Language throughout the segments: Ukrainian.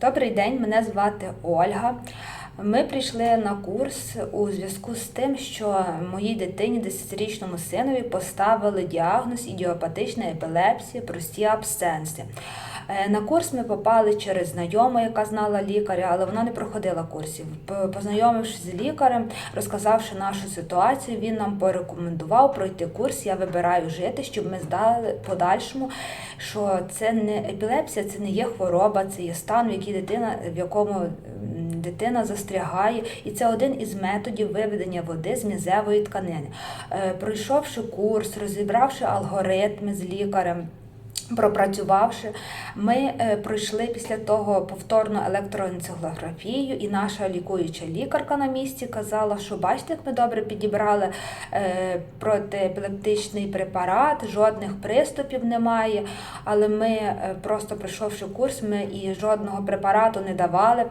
Добрий день, мене звати Ольга. Ми прийшли на курс у зв'язку з тим, що моїй дитині, 10-річному синові, поставили діагноз ідіопатична епілепсія, прості абсценси. Е, На курс ми попали через знайому, яка знала лікаря, але вона не проходила курсів. Познайомившись з лікарем, розказавши нашу ситуацію, він нам порекомендував пройти курс Я вибираю жити, щоб ми здали подальшому, що це не епілепсія, це не є хвороба, це є стан, в який дитина, в якому дитина застрягає, і це один із методів виведення води з мізевої тканини. Е, Пройшовши курс, розібравши алгоритми з лікарем. Пропрацювавши, ми е, пройшли після того повторну електроенцефалографію, і наша лікуюча лікарка на місці казала, що бачите, як ми добре підібрали е, протиепілептичний препарат, жодних приступів немає. Але ми, е, просто пройшовши курс, ми і жодного препарату не давали.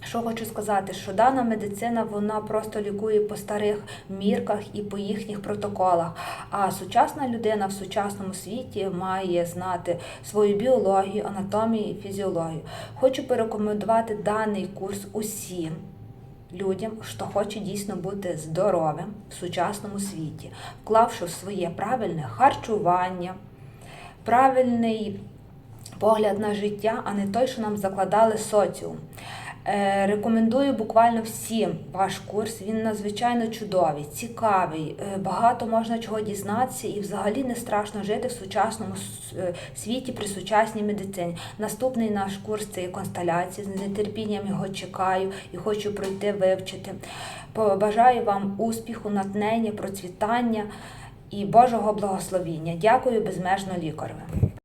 Що хочу сказати, що дана медицина вона просто лікує по старих мірках і по їхніх протоколах. А сучасна людина в сучасному світі має знати свою біологію, анатомію і фізіологію. Хочу порекомендувати даний курс усім людям, хто хоче дійсно бути здоровим в сучасному світі, вклавши в своє правильне харчування, правильний погляд на життя, а не той, що нам закладали соціум. Е, Рекомендую буквально всім ваш курс. Він надзвичайно чудовий, цікавий, е, багато можна чого дізнатися, і взагалі не страшно жити в сучасному е, світі при сучасній медицині. Наступний наш курс це є констеляція. З нетерпінням його чекаю і хочу пройти вивчити. Побажаю вам успіху, натхнення, процвітання і Божого благословіння. Дякую безмежно лікареві.